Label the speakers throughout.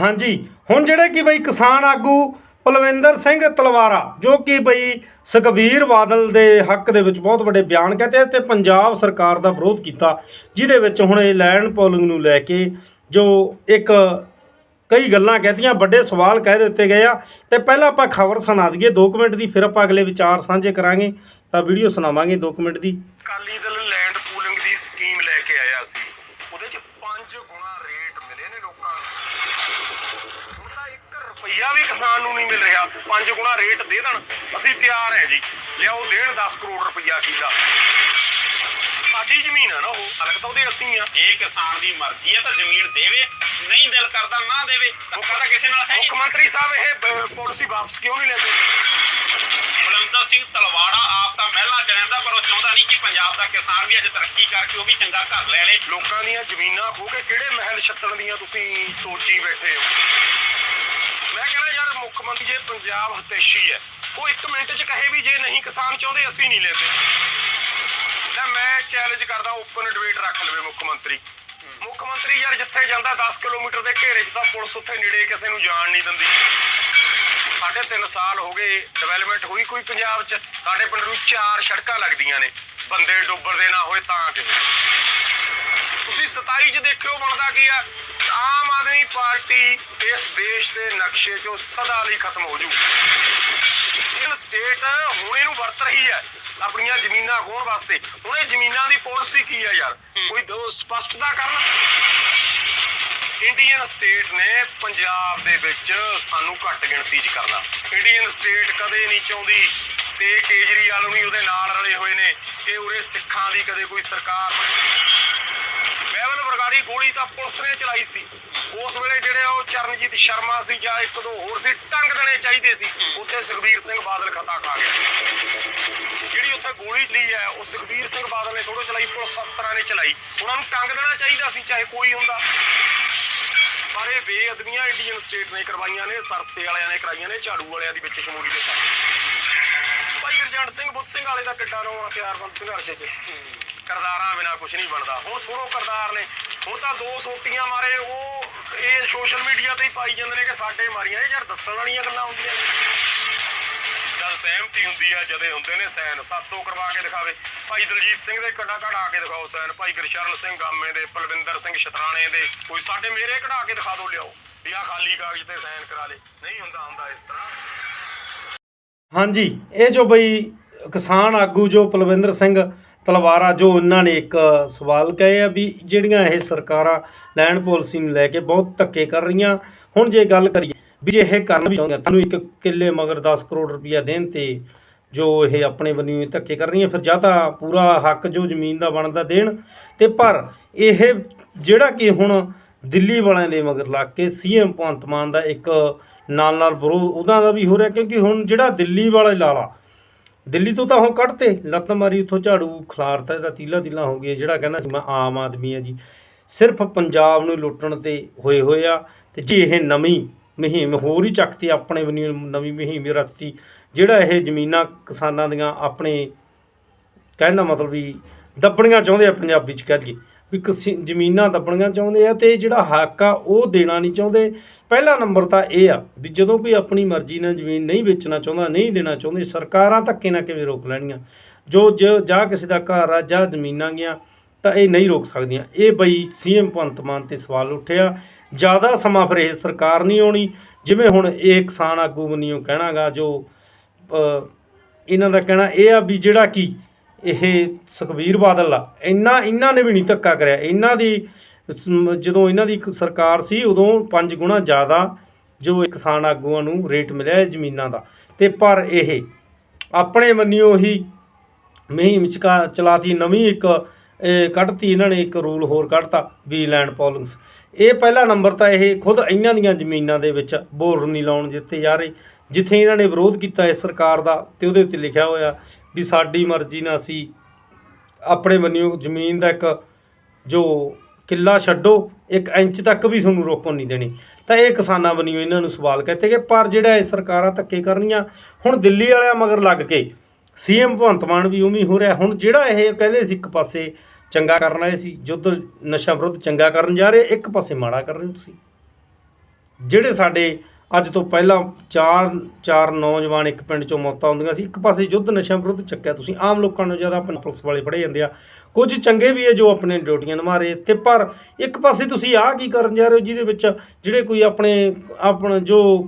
Speaker 1: ਹਾਂਜੀ, ਹੁਣ ਜਿਹੜੇ ਕਿ ਬਈ ਕਿਸਾਨ ਆਗੂ ਪਲਵਿੰਦਰ ਸਿੰਘ ਤਲਵਾਰਾ, ਜੋ ਕਿ ਬਈ ਸੁਖਬੀਰ ਬਾਦਲ ਦੇ ਹੱਕ ਦੇ ਵਿੱਚ ਬਹੁਤ ਵੱਡੇ ਬਿਆਨ ਕਹਤੇ ਤੇ ਪੰਜਾਬ ਸਰਕਾਰ ਦਾ ਵਿਰੋਧ ਕੀਤਾ, ਜਿਹਦੇ ਵਿੱਚ ਹੁਣ ਇਹ ਲੈਂਡ ਪੋਲਿੰਗ ਨੂੰ ਲੈ ਕੇ ਜੋ ਇੱਕ ਕਈ ਗੱਲਾਂ ਕਹਤੀਆਂ, ਵੱਡੇ ਸਵਾਲ ਕਹਿ ਦਿੱਤੇ ਗਏ ਆ। ਤੇ ਪਹਿਲਾਂ ਆਪਾਂ ਖਬਰ ਸੁਣਾ ਦਈਏ 2 ਮਿੰਟ ਦੀ, ਫਿਰ ਆਪਾਂ ਅਗਲੇ ਵਿਚਾਰ ਸਾਂਝੇ ਕਰਾਂਗੇ। ਤਾਂ ਵੀਡੀਓ ਸੁਣਾਵਾਂਗੇ 2 ਮਿੰਟ ਦੀ।
Speaker 2: ਅਕਾਲੀ ਦਲ ਲੈਂਡ ਪੂਲਿੰਗ ਦੀ ਸਕੀਮ ਲੈ ਕੇ ਆਇਆ ਸੀ ਉਹਦੇ ਚ 5 ਗੁਣਾ ਰੇਟ ਮਿਲੇ ਨੇ ਲੋਕਾਂ ਨੂੰ ਹੁਣ ਤਾਂ 1 ਰੁਪਈਆ ਵੀ ਕਿਸਾਨ ਨੂੰ ਨਹੀਂ ਮਿਲ ਰਿਹਾ 5 ਗੁਣਾ ਰੇਟ ਦੇ ਦੇਣ ਅਸੀਂ ਤਿਆਰ ਹੈ ਜੀ। ਲਿਆਓ ਦੇਣ 10 ਕਰੋੜ ਰੁਪਈਆ ਕਿੱਲਾ। ਸਾਡੀ ਜ਼ਮੀਨ ਹੈ ਨਾ ਉਹ ਹਲਕ ਤਾਂ ਉਹਦੇ ਅਸੀਂ ਆ।
Speaker 3: ਜੇ ਕਿਸਾਨ ਦੀ ਮਰਜ਼ੀ ਹੈ ਤਾਂ ਜ਼ਮੀਨ ਦੇਵੇ ਨਹੀਂ ਦਿਲ ਕਰਦਾ ਨਾ ਦੇਵੇ ਧੱਕਾ ਤਾਂ ਕਿਸੇ ਨਾਲ ਹੀ
Speaker 2: ਮੁੱਖ ਮੰਤਰੀ ਸਾਹਿਬ ਇਹ ਪਾਲਿਸੀ ਵਾਪਸ ਕਿਉਂ ਨਹੀਂ ਲੈਂਦੇ?
Speaker 3: ਬਲਵੰਦਰ ਸਿੰਘ ਤਲਵਾੜਾ ਆਪ ਤਾਂ ਮਹਿਲਾ ਚ ਰਹਿੰਦਾ ਪਰ ਉਹ ਚਾਹੁੰਦਾ ਨਹੀਂ ਕਿ ਪੰਜਾਬ ਦਾ ਕਿਸਾਨ ਵੀ ਅੱਜ ਤਰੱਕੀ ਕਰਕੇ ਉਹ ਵੀ ਚੰਗਾ ਘਰ ਲੈ ਲੇ।
Speaker 2: ਲੋਕਾਂ ਦੀਆਂ ਜ਼ਮੀਨਾਂ ਖੋ ਕੇ ਕਿਹੜੇ ਮਹਿਲ ਛੱਤਣ ਦੀਆਂ ਤੁਸੀਂ ਸੋਚੀ ਬੈਠੇ ਹੋ? ਮੈਂ ਕਹਿੰਦਾ ਯਾਰ ਮੁੱਖ ਮੰਤਰੀ ਜੇ ਪੰਜਾਬ ਹਤੇਸ਼ੀ ਹੈ, ਉਹ 1 ਮਿੰਟ 'ਚ ਕਹੇ ਵੀ ਜੇ ਨਹੀਂ ਕਿਸਾਨ ਚਾਹੁੰਦੇ, ਅਸੀਂ ਨਹੀਂ ਲੈਂਦੇ। ਲੈ ਮੈਂ ਚੈਲੰਜ ਕਰਦਾ ਓਪਨ ਡਿਬੇਟ ਰੱਖ ਲਵੇ ਮੁੱਖ ਮੰਤਰੀ। ਮੁੱਖ ਮੰਤਰੀ ਯਾਰ ਜਿੱਥੇ ਜਾਂਦਾ 10 ਕਿਲੋਮੀਟਰ ਦੇ ਘੇਰੇ 'ਚ ਤਾਂ ਪੁਲਿਸ ਉੱਥੇ ਨੇੜੇ ਕਿਸੇ ਨੂੰ ਜਾਣ ਨਹੀਂ ਦਿੰਦੀ। ਸਾਢੇ 3 ਸਾਲ ਹੋ ਗਏ ਡਿਵੈਲਪਮੈਂਟ ਹੋਈ ਕੋਈ ਪੰਜਾਬ 'ਚ। ਸਾਡੇ ਪਿੰਡ ਨੂੰ ਚਾਰ ਸੜਕਾਂ ਲੱਗਦੀਆਂ ਨੇ। ਬੰਦੇ ਡੁੱਬਰ ਨਾ ਹੋਏ ਤਾਂ ਕਿ ਤੁਸੀਂ 27 ਚ ਦੇਖਿਓ ਬਣਦਾ ਕੀ ਆ। ਆਮ ਆਦਮੀ ਪਾਰਟੀ ਇਸ ਦੇਸ਼ ਦੇ ਨਕਸ਼ੇ 'ਚੋਂ ਸਦਾ ਲਈ ਖਤਮ ਹੋ ਜੂ। ਇਹ ਸਟੇਟ ਹੁਣ ਇਹਨੂੰ ਵਰਤ ਰਹੀ ਹੈ ਆਪਣੀਆਂ ਜ਼ਮੀਨਾਂ ਖੋਣ ਵਾਸਤੇ। ਹੁਣ ਇਹ ਜ਼ਮੀਨਾਂ ਦੀ ਪਾਲਿਸੀ ਕੀ ਹੈ ਯਾਰ? ਕੋਈ ਦੋ ਸਪਸ਼ਟਤਾ ਕਰਨ? ਇੰਡੀਅਨ ਸਟੇਟ ਨੇ ਪੰਜਾਬ ਦੇ ਵਿੱਚ ਸਾਨੂੰ ਘੱਟ ਗਿਣਤੀ 'ਚ ਕਰਨਾ। ਇੰਡੀਅਨ ਸਟੇਟ ਕਦੇ ਨਹੀਂ ਚਾਹੁੰਦੀ ਤੇ ਕੇਜਰੀਵਾਲ ਨੂੰ ਵੀ ਉਹਦੇ ਨਾਲ ਰਲੇ ਹੋਏ ਨੇ। ਕਿ ਉਰੇ ਸਿੱਖਾਂ ਦੀ ਕਦੇ ਕੋਈ ਸਰਕਾਰ ਬਹਿਬਲ ਗੋਲੀ ਤਾਂ ਪੁਲਿਸ ਨੇ ਚਲਾਈ ਸੀ। ਉਸ ਵੇਲੇ ਜਿਹੜੇ ਉਹ ਚਰਨਜੀਤ ਸ਼ਰਮਾ ਸੀ ਜਾਂ ਇੱਕ ਦੋ ਹੋਰ ਸੀ, ਟੰਗ ਦੇਣੇ ਚਾਹੀਦੇ ਸੀ। ਉੱਥੇ ਸੁਖਬੀਰ ਸਿੰਘ ਬਾਦਲ ਖਤਾ ਖਾ ਗਿਆ। ਜਿਹੜੀ ਉੱਥੇ ਗੋਲੀ ਚਲੀ ਹੈ, ਉਹ ਸੁਖਬੀਰ ਸਿੰਘ ਬਾਦਲ ਨੇ ਥੋੜੋ ਚਲਾਈ, ਪੁਲਿਸ ਅਫਸਰਾਂ ਨੇ ਚਲਾਈ। ਉਹਨਾਂ ਨੂੰ ਟੰਗ ਦੇਣਾ ਚਾਹੀਦਾ ਸੀ, ਚਾਹੇ ਕੋਈ ਹੁੰਦਾ। ਪਰ ਇਹ ਬੇਅਦਬੀਆਂ ਇੰਡੀਅਨ ਸਟੇਟ ਨੇ ਕਰਵਾਈਆਂ ਨੇ, ਸਰਸੇ ਵਾਲਿਆਂ ਨੇ ਕਰਾਈਆਂ ਨੇ, ਝਾੜੂ ਵਾਲਿਆਂ ਦੀ ਵਿੱਚ ਸ਼ਮੂਲੀ ਦੇ ਸਾਥ ਭਾਈ ਗੁਰਜੰਟ ਸਿੰਘ, ਬੁੱਧ ਸਿੰਘ ਵਾਲੇ ਦਾ ਕਿੱਡਾ ਨੂੰ ਹਥਿਆਰਬੰਦ ਸੰਘਰਸ਼ 'ਚ ਕਰਦਾਰਾਂ ਬਿਨਾ ਕੁਝ ਨਹੀਂ ਬਣਦਾ। ਹੁਣ ਥੋੜੋ ਕਰਦਾਰ ਨੇ। ਹੁਣ ਤਾਂ ਦੋ ਸੋਟੀਆਂ ਮਾਰੇ, ਉਹ ਇਹ ਸੋਸ਼ਲ ਮੀਡੀਆ ਤੇ ਹੀ ਪਾਈ ਜਾਂਦੇ ਨੇ ਕਿ ਸਾਡੇ ਮਾਰੀਆਂ। ਇਹ ਯਾਰ ਦੱਸਣ ਵਾਲੀਆਂ ਗੱਲਾਂ ਹੁੰਦੀਆਂ ਜਦ ਸਹਿਮਤੀ ਹੁੰਦੀ ਆ, ਜਦੇ ਹੁੰਦੇ ਨੇ ਸੈਨ, ਸਾਤੋਂ ਕਰਵਾ ਕੇ ਦਿਖਾਵੇ। ਭਾਈ ਦਲਜੀਤ ਸਿੰਘ ਦੇ ਕੱਡਾ ਕਢਾ ਕੇ ਦਿਖਾਓ ਸੈਨ। ਭਾਈ ਗੁਰਸ਼ਰਨ ਸਿੰਘ ਗਾਮੇ ਦੇ ਪਲਵਿੰਦਰ ਸਿੰਘ ਸ਼ਤਰਾਣੇ ਦੇ। ਕੋਈ ਸਾਡੇ ਮੇਰੇ ਕਢਾ ਕੇ ਦਿਖਾ ਦਿਓ ਲਿਆਓ। ਵੀ ਆਹ ਖਾਲੀ ਕਾਗਜ਼ ਤੇ ਸਾਈਨ ਕਰਾ ਲੇ। ਨਹੀਂ ਹੁੰਦਾ ਹੁੰਦਾ ਇਸ ਤਰ੍ਹਾਂ।
Speaker 1: ਹਾਂਜੀ, ਇਹ ਜੋ ਬਈ ਕਿਸਾਨ ਆਗੂ ਜੋ ਪਲਵਿੰਦਰ ਸਿੰਘ ਤਲਵਾਰਾ ਜੋ ਉਹਨਾਂ ਨੇ ਇੱਕ ਸਵਾਲ ਕਹੇ ਆ ਵੀ ਜਿਹੜੀਆਂ ਇਹ ਸਰਕਾਰਾਂ ਲੈਂਡ ਪਾਲਿਸੀ ਨੂੰ ਲੈ ਕੇ ਬਹੁਤ ਧੱਕੇ ਕਰ ਰਹੀਆਂ, ਹੁਣ ਜੇ ਗੱਲ ਕਰੀਏ ਵੀ ਜੇ ਇਹ ਕਰਨ ਵੀ ਚਾਹੁੰਦੇ ਤੁਹਾਨੂੰ ਇੱਕ ਕਿੱਲੇ ਮਗਰ 10 ਕਰੋੜ ਰੁਪਇਆ ਦੇਣ ਤੇ ਜੋ ਇਹ ਆਪਣੇ ਵੱਲੋਂ ਧੱਕੇ ਕਰ ਰਹੀਆਂ, ਫਿਰ ਜਾਂ ਤਾਂ ਪੂਰਾ ਹੱਕ ਜੋ ਜ਼ਮੀਨ ਦਾ ਬਣਦਾ ਦੇਣ ਤੇ ਪਰ ਇਹ ਜਿਹੜਾ ਕਿ ਹੁਣ ਦਿੱਲੀ ਵਾਲਿਆਂ ਦੇ ਮਗਰ ਲੱਗ ਕੇ ਸੀਐਮ ਭਗਵੰਤ ਮਾਨ ਦਾ ਇੱਕ ਨਾਲ ਨਾਲ ਵਿਰੋਧ ਉਹਨਾਂ ਦਾ ਵੀ ਹੋ ਰਿਹਾ, ਕਿਉਂਕਿ ਹੁਣ ਜਿਹੜਾ ਦਿੱਲੀ ਵਾਲੇ ਲਾਲਾ ਦਿੱਲੀ ਤੋਂ ਤਾਂ ਉਹ ਕੱਢਤੇ, ਲੱਤ ਮਾਰੀ ਉੱਥੋਂ ਝਾੜੂ ਖਲਾਰਤਾ ਇਹਦਾ ਤੀਲਾ ਤੀਲਾ ਹੋ ਗਿਆ, ਜਿਹੜਾ ਕਹਿੰਦਾ ਸੀ ਮੈਂ ਆਮ ਆਦਮੀ ਆ ਜੀ। ਸਿਰਫ ਪੰਜਾਬ ਨੂੰ ਲੁੱਟਣ ਤੇ ਹੋਏ ਹੋਏ ਆ, ਤੇ ਜੇ ਇਹ ਨਵੀਂ ਮੁਹਿੰਮ ਹੋਰ ਹੀ ਚੱਕਤੀ, ਆਪਣੇ ਨਵੀਂ ਮੁਹਿੰਮ ਰਚਤੀ ਜਿਹੜਾ ਇਹ ਜ਼ਮੀਨਾਂ ਕਿਸਾਨਾਂ ਦੀਆਂ ਆਪਣੇ ਕਹਿਣ ਦਾ ਮਤਲਬ ਵੀ ਦੱਬਣੀਆਂ ਚਾਹੁੰਦੇ ਆ ਪੰਜਾਬੀ ਚ ਕਹਿ ਲਈਏ ਵੀ ਕਿਸੇ ਜ਼ਮੀਨਾਂ ਦੱਬਣੀਆਂ ਚਾਹੁੰਦੇ ਆ ਤੇ ਜਿਹੜਾ ਹੱਕ ਆ ਉਹ ਦੇਣਾ ਨਹੀਂ ਚਾਹੁੰਦੇ। ਪਹਿਲਾ ਨੰਬਰ ਤਾਂ ਇਹ ਆ ਵੀ ਜਦੋਂ ਕੋਈ ਆਪਣੀ ਮਰਜ਼ੀ ਨਾਲ ਜ਼ਮੀਨ ਨਹੀਂ ਵੇਚਣਾ ਚਾਹੁੰਦਾ, ਨਹੀਂ ਦੇਣਾ ਚਾਹੁੰਦੇ, ਸਰਕਾਰਾਂ ਧੱਕੇ ਨਾਲ ਕਿਵੇਂ ਰੋਕ ਲੈਣੀਆਂ? ਜੋ ਜ- ਜਾਂ ਕਿਸੇ ਦਾ ਘਰ ਆ ਜਾਂ ਜ਼ਮੀਨਾਂ ਗਿਆ ਤਾਂ ਇਹ ਨਹੀਂ ਰੋਕ ਸਕਦੀਆਂ। ਇਹ ਬਈ ਸੀਐਮ ਭਗਵੰਤ ਮਾਨ ਤੇ ਸਵਾਲ ਉੱਠਿਆ। ਜ਼ਿਆਦਾ ਸਮਾਂ ਫਿਰ ਇਹ ਸਰਕਾਰ ਨਹੀਂ ਆਉਣੀ। ਜਿਵੇਂ ਹੁਣ ਇਹ ਕਿਸਾਨ ਆਗੂ ਬੰਨਿਓ ਕਹਿਣਾਗਾ ਜੋ ਇਹਨਾਂ ਦਾ ਕਹਿਣਾ ਇਹ ਆ ਵੀ ਜਿਹੜਾ ਕਿ ਇਹ ਸੁਖਬੀਰ ਬਾਦਲ ਆ, ਇੰਨਾ ਇਹਨਾਂ ਨੇ ਵੀ ਨਹੀਂ ਧੱਕਾ ਕਰਿਆ। ਇਹਨਾਂ ਦੀ ਜਦੋਂ ਇਹਨਾਂ ਦੀ ਸਰਕਾਰ ਸੀ, ਉਦੋਂ ਪੰਜ ਗੁਣਾ ਜ਼ਿਆਦਾ ਜੋ ਕਿਸਾਨ ਆਗੂਆਂ ਨੂੰ ਰੇਟ ਮਿਲਿਆ ਜ਼ਮੀਨਾਂ ਦਾ। ਤੇ ਪਰ ਇਹ ਆਪਣੇ ਮੰਨਿਓ ਹੀ ਮੁਹਿੰਮ ਚਕਾ ਚਲਾਤੀ, ਨਵੀਂ ਇੱਕ ਕੱਢਤੀ ਇਹਨਾਂ ਨੇ, ਇੱਕ ਰੂਲ ਹੋਰ ਕੱਢਤਾ, ਵੀ ਲੈਂਡ ਪੋਲਿੰਗਸ ਇਹ ਪਹਿਲਾ ਨੰਬਰ ਤਾਂ ਇਹ ਖੁਦ ਇਹਨਾਂ ਦੀਆਂ ਜ਼ਮੀਨਾਂ ਦੇ ਵਿੱਚ ਬੋਰ ਨਹੀਂ ਲਾਉਣ ਦਿੱਤੇ ਜਾ ਰਹੇ, ਜਿੱਥੇ ਇਹਨਾਂ ਨੇ ਵਿਰੋਧ ਕੀਤਾ ਇਸ ਸਰਕਾਰ ਦਾ, ਤੇ ਉਹਦੇ ਉੱਤੇ ਲਿਖਿਆ ਹੋਇਆ ਵੀ ਸਾਡੀ ਮਰਜ਼ੀ ਨਾਲ ਅਸੀਂ ਆਪਣੇ ਮੰਨਿਓ ਜ਼ਮੀਨ ਦਾ ਇੱਕ ਜੋ ਕਿੱਲਾ ਛੱਡੋ, ਇੱਕ ਇੰਚ ਤੱਕ ਵੀ ਤੁਹਾਨੂੰ ਰੋਕਣ ਨਹੀਂ ਦੇਣੀ। ਤਾਂ ਇਹ ਕਿਸਾਨਾਂ ਬੰਨਿਓ ਇਹਨਾਂ ਨੂੰ ਸਵਾਲ ਕਹਤੇ ਕਿ ਪਰ ਜਿਹੜਾ ਇਹ ਸਰਕਾਰਾਂ ਧੱਕੇ ਕਰਨੀਆਂ, ਹੁਣ ਦਿੱਲੀ ਵਾਲਿਆਂ ਮਗਰ ਲੱਗ ਕੇ ਸੀਐਮ ਭਗਵੰਤ ਮਾਨ ਵੀ ਉਵੇਂ ਹੋ ਰਿਹਾ। ਹੁਣ ਜਿਹੜਾ ਇਹ ਕਹਿੰਦੇ ਸੀ ਇੱਕ ਪਾਸੇ ਚੰਗਾ ਕਰਨ ਵਾਲੇ ਸੀ ਜੁੱਧ ਨਸ਼ਾ ਵਿਰੁੱਧ ਚੰਗਾ ਕਰਨ ਜਾ ਰਹੇ, ਇੱਕ ਪਾਸੇ ਮਾੜਾ ਕਰ ਰਹੇ ਹੋ ਤੁਸੀਂ। ਜਿਹੜੇ ਸਾਡੇ ਅੱਜ ਤੋਂ ਪਹਿਲਾਂ ਚਾਰ ਚਾਰ ਨੌਜਵਾਨ ਇੱਕ ਪਿੰਡ ਚੋਂ ਮੌਤਾਂ ਹੁੰਦੀਆਂ ਸੀ। ਇੱਕ ਪਾਸੇ ਯੁੱਧ ਨਸ਼ਿਆਂ ਵਿਰੁੱਧ ਚੱਕਿਆ ਤੁਸੀਂ, ਆਮ ਲੋਕਾਂ ਨੂੰ ਜ਼ਿਆਦਾ ਆਪਣੇ ਪੁਲਿਸ ਵਾਲੇ ਫੜੇ ਜਾਂਦੇ ਆ। ਕੁਝ ਚੰਗੇ ਵੀ ਹੈ ਜੋ ਆਪਣੇ ਡਿਊਟੀਆਂ ਨਿਭਾ ਰਹੇ ਤੇ ਪਰ ਇੱਕ ਪਾਸੇ ਤੁਸੀਂ ਆਹ ਕੀ ਕਰਨ ਜਾ ਰਹੇ ਹੋ ਜਿਹਦੇ ਵਿੱਚ ਜਿਹੜੇ ਕੋਈ ਆਪਣੇ, ਆਪਣਾ ਜੋ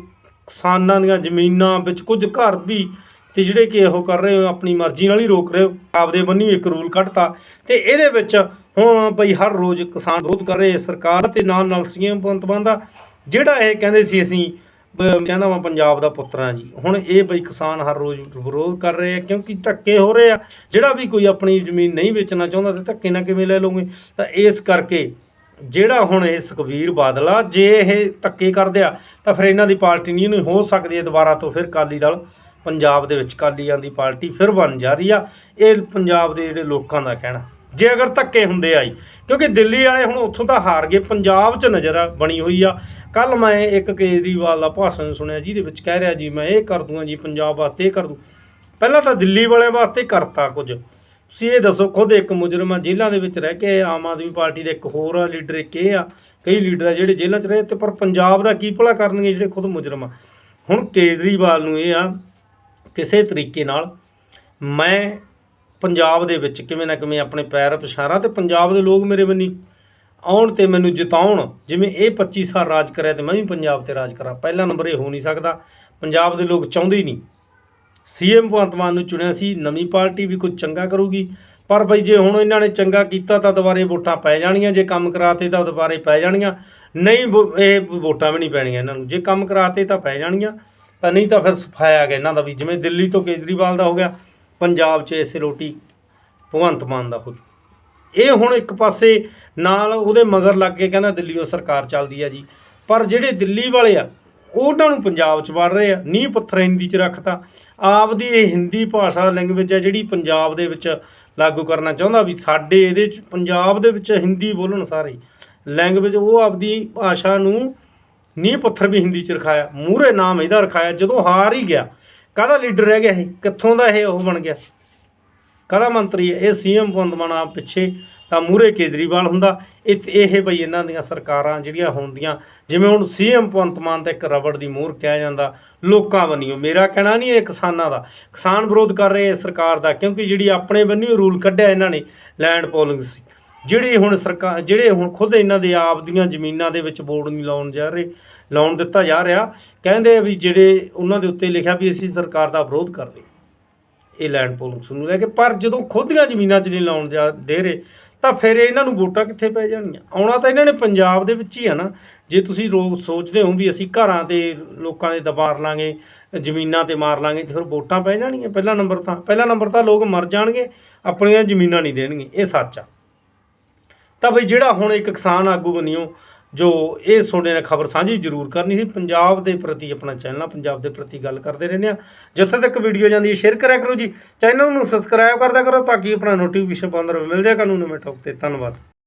Speaker 1: ਕਿਸਾਨਾਂ ਦੀਆਂ ਜ਼ਮੀਨਾਂ ਵਿੱਚ ਕੁਝ ਘਰ ਵੀ ਤੇ ਜਿਹੜੇ ਕਿ ਉਹ ਕਰ ਰਹੇ ਹੋ, ਆਪਣੀ ਮਰਜ਼ੀ ਨਾਲ ਹੀ ਰੋਕ ਰਹੇ ਹੋ, ਆਪਦੇ ਬੰਨੀ ਇੱਕ ਰੂਲ ਕੱਢਤਾ ਤੇ ਇਹਦੇ ਵਿੱਚ ਹੁਣ ਬਈ ਹਰ ਰੋਜ਼ ਕਿਸਾਨ ਵਿਰੋਧ ਕਰ ਰਹੇ, ਸਰਕਾਰ ਤੇ ਨਾਲ ਨਾਲ ਸੀਐਮ ਭਗਵੰਤ ਮਾਨ ਦਾ, ਜਿਹੜਾ ਇਹ ਕਹਿੰਦੇ ਸੀ ਅਸੀਂ ਕਹਿੰਦਾ ਮੈਂ ਪੰਜਾਬ ਦਾ ਪੁੱਤਰ ਹਾਂ ਜੀ। ਹੁਣ ਇਹ ਬਈ ਕਿਸਾਨ ਹਰ ਰੋਜ਼ ਵਿਰੋਧ ਕਰ ਰਹੇ ਆ, ਕਿਉਂਕਿ ਧੱਕੇ ਹੋ ਰਹੇ ਆ। ਜਿਹੜਾ ਵੀ ਕੋਈ ਆਪਣੀ ਜ਼ਮੀਨ ਨਹੀਂ ਵੇਚਣਾ ਚਾਹੁੰਦਾ ਤੇ ਧੱਕੇ ਨਾਲ ਕਿਵੇਂ ਲੈ ਲਓਗੇ? ਤਾਂ ਇਸ ਕਰਕੇ ਜਿਹੜਾ ਹੁਣ ਇਹ ਸੁਖਬੀਰ ਬਾਦਲ ਆ, ਜੇ ਇਹ ਧੱਕੇ ਕਰਦੇ ਆ, ਤਾਂ ਫਿਰ ਇਹਨਾਂ ਦੀ ਪਾਰਟੀ ਨਹੀਂ ਹੋ ਸਕਦੀ ਹੈ ਦੁਬਾਰਾ ਤੋਂ ਫਿਰ ਅਕਾਲੀ ਦਲ। ਪੰਜਾਬ ਦੇ ਵਿੱਚ ਅਕਾਲੀਆਂ ਦੀ ਪਾਰਟੀ ਫਿਰ ਬਣ ਜਾ ਰਹੀ ਆ। ਇਹ ਪੰਜਾਬ ਦੇ ਜਿਹੜੇ ਲੋਕਾਂ ਦਾ ਕਹਿਣਾ। ਜੇ ਅਗਰ ਧੱਕੇ ਹੁੰਦੇ ਆਈ ਕਿਉਂਕਿ ਦਿੱਲੀ ਵਾਲੇ ਹੁਣ ਉੱਥੋਂ ਤਾਂ ਹਾਰ ਗਏ, ਪੰਜਾਬ 'ਚ ਨਜ਼ਰ ਆ- ਬਣੀ ਹੋਈ ਆ। ਕੱਲ ਮੈਂ ਇੱਕ ਕੇਜਰੀਵਾਲ ਦਾ ਭਾਸ਼ਣ ਸੁਣਿਆ, ਜਿਹਦੇ ਵਿੱਚ ਕਹਿ ਰਿਹਾ ਜੀ, ਮੈਂ ਇਹ ਕਰ ਦੂੰਗਾ ਜੀ, ਪੰਜਾਬ ਵਾਸਤੇ ਇਹ ਕਰ ਦੂੰ। ਪਹਿਲਾਂ ਤਾਂ ਦਿੱਲੀ ਵਾਲਿਆਂ ਵਾਸਤੇ ਕਰਤਾ ਕੁਝ। ਤੁਸੀਂ ਇਹ ਦੱਸੋ, ਖੁਦ ਇੱਕ ਮੁਜਰਮ ਆ, ਜੇਲ੍ਹਾਂ ਦੇ ਵਿੱਚ ਰਹਿ ਕੇ ਆਮ ਆਦਮੀ ਪਾਰਟੀ ਦੇ ਇੱਕ ਹੋਰ ਆ, ਲੀਡਰ ਇੱਕ ਇਹ ਆ, ਕਈ ਲੀਡਰ ਆ ਜਿਹੜੇ ਜੇਲ੍ਹਾਂ 'ਚ ਰਹੇ ਤੇ ਪਰ ਪੰਜਾਬ ਦਾ ਕੀ ਭਲਾ ਕਰਨਗੇ ਜਿਹੜੇ ਖੁਦ ਮੁਜਰਮ ਆ? ਹੁਣ ਕੇਜਰੀਵਾਲ ਨੂੰ ਇਹ ਆ, ਕਿਸੇ ਤਰੀਕੇ ਨਾਲ ਮੈਂ ਪੰਜਾਬ ਦੇ ਵਿੱਚ ਕਿਵੇਂ ਨਾ ਕਿਵੇਂ ਆਪਣੇ ਪੈਰ ਪਛਾਰਾਂ ਤੇ ਪੰਜਾਬ ਦੇ ਲੋਕ ਮੇਰੇ ਬੰਨੀ ਆਉਣ ਤੇ ਮੈਨੂੰ ਜਿਤਾਉਣ, ਜਿਵੇਂ ਇਹ 25 ਸਾਲ ਰਾਜ ਕਰਿਆ ਤੇ ਮੈਂ ਵੀ ਪੰਜਾਬ ਤੇ ਰਾਜ ਕਰਾਂ, ਪਹਿਲਾ ਨੰਬਰ ਇਹ ਹੋ ਨਹੀਂ ਸਕਦਾ, ਪੰਜਾਬ ਦੇ ਲੋਕ ਚਾਹੁੰਦੇ ਹੀ ਨਹੀਂ। ਸੀਐਮ ਭਗਵੰਤ ਮਾਨ ਨੂੰ ਚੁਣਿਆ ਸੀ, ਨਵੀਂ ਪਾਰਟੀ ਵੀ ਕੁਝ ਚੰਗਾ ਕਰੂਗੀ, ਪਰ ਬਈ ਜੇ ਹੁਣ ਇਹਨਾਂ ਨੇ ਚੰਗਾ ਕੀਤਾ ਤਾਂ ਦੁਬਾਰੇ ਵੋਟਾਂ ਪੈ ਜਾਣੀਆਂ, ਜੇ ਕੰਮ ਕਰਾਤੇ ਤਾਂ ਦੁਬਾਰੇ ਪੈ ਜਾਣੀਆਂ, ਨਹੀਂ ਵੋ- ਇਹ ਵੋਟਾਂ ਵੀ ਨਹੀਂ ਪੈਣੀਆਂ ਇਹਨਾਂ ਨੂੰ, ਜੇ ਕੰਮ ਕਰਾਤੇ ਤਾਂ ਪੈ ਜਾਣੀਆਂ, ਤਾਂ ਨਹੀਂ ਤਾਂ ਫਿਰ ਸਫਾਇਆ ਗਿਆ ਇਹਨਾਂ ਦਾ ਵੀ, ਜਿਵੇਂ ਦਿੱਲੀ ਤੋਂ ਕੇਜਰੀਵਾਲ ਦਾ ਹੋ ਗਿਆ ਪੰਜਾਬ 'ਚ ਇਸੇ ਰੋਟੀ ਭਗਵੰਤ ਮਾਨ ਦਾ ਹੋ ਇਹ ਹੁਣ ਇੱਕ ਪਾਸੇ ਨਾਲ ਉਹਦੇ ਮਗਰ ਲੱਗ ਕੇ ਕਹਿੰਦਾ ਦਿੱਲੀੋਂ ਸਰਕਾਰ ਚੱਲਦੀ ਆ ਜੀ। ਪਰ ਜਿਹੜੇ ਦਿੱਲੀ ਵਾਲੇ ਆ, ਉਹਨਾਂ ਨੂੰ ਪੰਜਾਬ 'ਚ ਵੜ ਰਹੇ ਆ। ਨੀਂਹ ਪੱਥਰ ਹਿੰਦੀ 'ਚ ਰੱਖਤਾ। ਆਪਦੀ ਇਹ ਹਿੰਦੀ ਭਾਸ਼ਾ ਲੈਂਗੁਏਜ ਆ ਜਿਹੜੀ ਪੰਜਾਬ ਦੇ ਵਿੱਚ ਲਾਗੂ ਕਰਨਾ ਚਾਹੁੰਦਾ ਵੀ ਸਾਡੇ ਇਹਦੇ 'ਚ, ਪੰਜਾਬ ਦੇ ਵਿੱਚ ਹਿੰਦੀ ਬੋਲਣ ਸਾਰੇ। ਲੈਂਗੁਏਜ ਉਹ ਆਪਦੀ ਭਾਸ਼ਾ ਨੂੰ ਨੀਂਹ ਪੱਥਰ ਵੀ ਹਿੰਦੀ 'ਚ ਰਖਾਇਆ। ਮੂਹਰੇ ਨਾਮ ਇਹਦਾ ਰਖਾਇਆ। ਜਦੋਂ ਹਾਰ ਹੀ ਗਿਆ ਕਾਹਦਾ ਲੀਡਰ ਰਹਿ ਗਿਆ ਇਹ? ਕਿੱਥੋਂ ਦਾ ਇਹ ਉਹ ਬਣ ਗਿਆ? ਕਾਹਦਾ ਮੰਤਰੀ ਹੈ? ਇਹ ਸੀਐਮ ਭਗਵੰਤ ਮਾਨ ਆ ਪਿੱਛੇ ਤਾਂ ਮੂਹਰੇ ਕੇਜਰੀਵਾਲ ਹੁੰਦਾ। ਇਹ ਇਹ ਬਈ ਇਹਨਾਂ ਦੀਆਂ ਸਰਕਾਰਾਂ ਜਿਹੜੀਆਂ ਹੁੰਦੀਆਂ, ਜਿਵੇਂ ਹੁਣ ਸੀਐਮ ਭਗਵੰਤ ਮਾਨ ਤਾਂ ਇੱਕ ਰਬੜ ਦੀ ਮੂਹਰ ਕਿਹਾ ਜਾਂਦਾ। ਲੋਕਾਂ ਬੰਨਿਓ, ਮੇਰਾ ਕਹਿਣਾ ਨਹੀਂ ਇਹ ਕਿਸਾਨਾਂ ਦਾ। ਕਿਸਾਨ ਵਿਰੋਧ ਕਰ ਰਹੇ ਇਸ ਸਰਕਾਰ ਦਾ, ਕਿਉਂਕਿ ਜਿਹੜੀ ਆਪਣੇ ਬੰਨਿਓ ਰੂਲ ਕੱਢਿਆ ਇਹਨਾਂ ਨੇ, ਲੈਂਡ ਪੋਲਿੰਗ ਜਿਹੜੇ ਹੁਣ ਸਰਕਾਰ ਜਿਹੜੇ ਹੁਣ ਖੁਦ ਇਹਨਾਂ ਦੇ ਆਪ ਦੀਆਂ ਜ਼ਮੀਨਾਂ ਦੇ ਵਿੱਚ ਬੋਰਡ ਨਹੀਂ ਲਾਉਣ ਜਾ ਰਹੇ, ਲਾਉਣ ਦਿੱਤਾ ਜਾ ਰਿਹਾ, ਕਹਿੰਦੇ ਵੀ ਜਿਹੜੇ ਉਹਨਾਂ ਦੇ ਉੱਤੇ ਲਿਖਿਆ ਵੀ ਅਸੀਂ ਸਰਕਾਰ ਦਾ ਵਿਰੋਧ ਕਰਦੇ ਇਹ ਲੈਂਡ ਪੋਲਿੰਗ ਨੂੰ ਲੈ ਕੇ, ਪਰ ਜਦੋਂ ਖੁਦ ਦੀਆਂ ਜ਼ਮੀਨਾਂ 'ਚ ਨਹੀਂ ਲਾਉਣ ਜਾ ਦੇ ਰਹੇ, ਤਾਂ ਫਿਰ ਇਹਨਾਂ ਨੂੰ ਵੋਟਾਂ ਕਿੱਥੇ ਪੈ ਜਾਣਗੀਆਂ? ਆਉਣਾ ਤਾਂ ਇਹਨਾਂ ਨੇ ਪੰਜਾਬ ਦੇ ਵਿੱਚ ਹੀ ਆ ਨਾ। ਜੇ ਤੁਸੀਂ ਲੋਕ ਸੋਚਦੇ ਹੋ ਵੀ ਅਸੀਂ ਘਰਾਂ ਤੇ ਲੋਕਾਂ ਦੇ ਦਬਾਰ ਲਾਂਗੇ, ਜ਼ਮੀਨਾਂ ਤੇ ਮਾਰ ਲਾਂਗੇ, ਤੇ ਫਿਰ ਵੋਟਾਂ ਪੈ ਜਾਣਗੀਆਂ। ਪਹਿਲਾ ਨੰਬਰ ਤਾਂ, ਪਹਿਲਾ ਨੰਬਰ ਤਾਂ ਲੋਕ ਮਰ ਜਾਣਗੇ, ਆਪਣੀਆਂ ਜ਼ਮੀਨਾਂ ਨਹੀਂ ਦੇਣਗੇ ਇਹ ਸੱਚ ਆ। ਤਾਂ ਬਈ ਜਿਹੜਾ ਹੁਣ ਇੱਕ ਕਿਸਾਨ ਆਗੂ ਬਣਿਓ, ਜੋ ਇਹ ਤੁਹਾਡੇ ਨਾਲ ਖਬਰ ਸਾਂਝੀ ਜ਼ਰੂਰ ਕਰਨੀ ਸੀ, ਪੰਜਾਬ ਦੇ ਪ੍ਰਤੀ ਆਪਣਾ ਚੈਨਲ ਪੰਜਾਬ ਦੇ ਪ੍ਰਤੀ ਗੱਲ ਕਰਦੇ ਰਹਿੰਦੇ ਆ। ਜਿੱਥੇ ਤੱਕ ਵੀਡੀਓ ਜਾਂਦੀ ਹੈ ਸ਼ੇਅਰ ਕਰਿਆ ਕਰੋ ਜੀ। ਚੈਨਲ ਨੂੰ ਸਬਸਕ੍ਰਾਈਬ ਕਰਦਾ ਕਰੋ ਤਾਂ ਕਿ ਆਪਣਾ ਨੋਟੀਫਿਕੇਸ਼ਨ ਪਾਉਂਦਾ ਰਹੇ ਮਿਲਦੇ ਆ। ਕਾਨੂੰਨ ਨਵੇਂ ਟੌਪ ਤੇ ਧੰਨਵਾਦ।